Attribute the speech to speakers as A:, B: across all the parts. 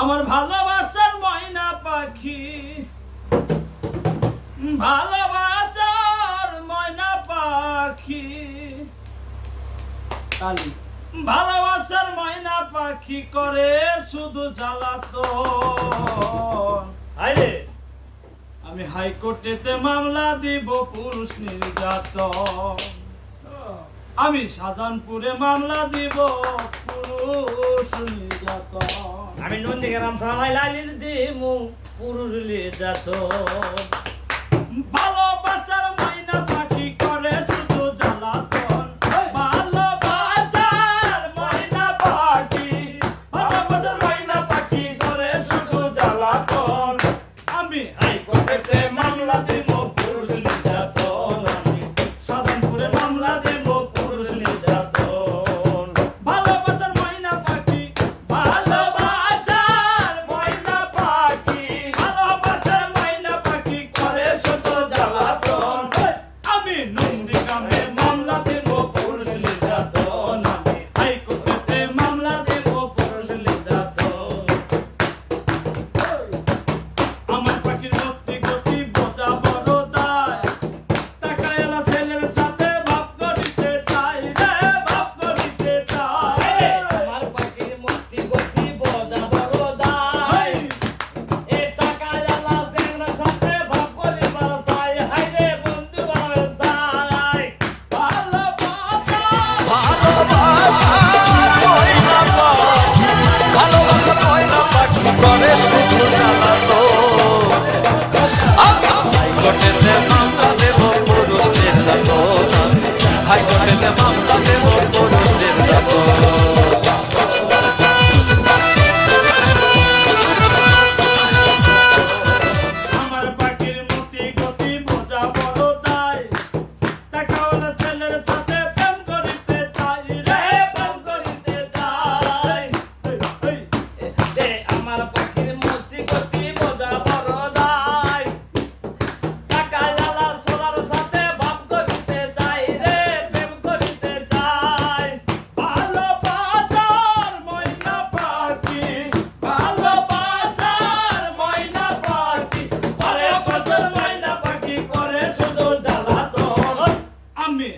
A: আমার ভালোবাসার ময়না পাখি। ভালোবাসার ময়না পাখি। ভালোবাসার ময়না পাখি করে শুধু জ্বালাতো আরে আমি হাইকোর্টেতে মামলা দিব পুরুষ নির্যাত আমি সাজানপুরে মামলা দিব পুরুষ নির্যাতন।
B: আমি নন্দী গেলাম থালাই লালি দিমু পুরুলিয়া যাত
C: ভালো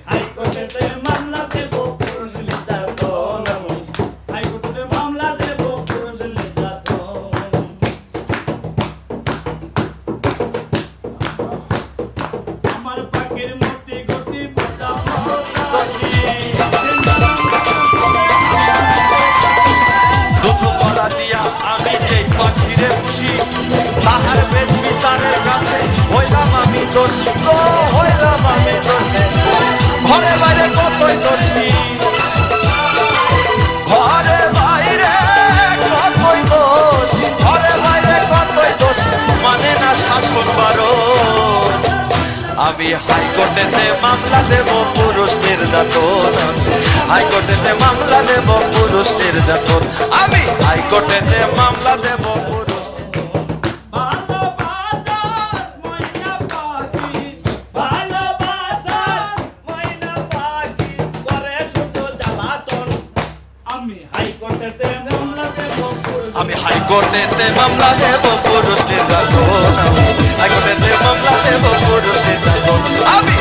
C: Ay, con este tema. ছিঁড়ে খুশি। তাহার বেদ কাছে, হইলাম আমি দোষী তো হইলাম আমি দোষী। ঘরে বাইরে কতই দোষী? মানে আমি হাইকোর্টেতে মামলা দেব পুরুষ নির্যাতন। হাইকোর্টেতে মামলা দেব পুরুষ নির্যাতন। আমি হাইকোর্টেতে মামলা
A: হাইকোর্টেতে মামলা দেব পুরুষ
C: নির্যাতন হাইকোর্টেতে মামলা দেব পুরুষ নির্যাতন আমি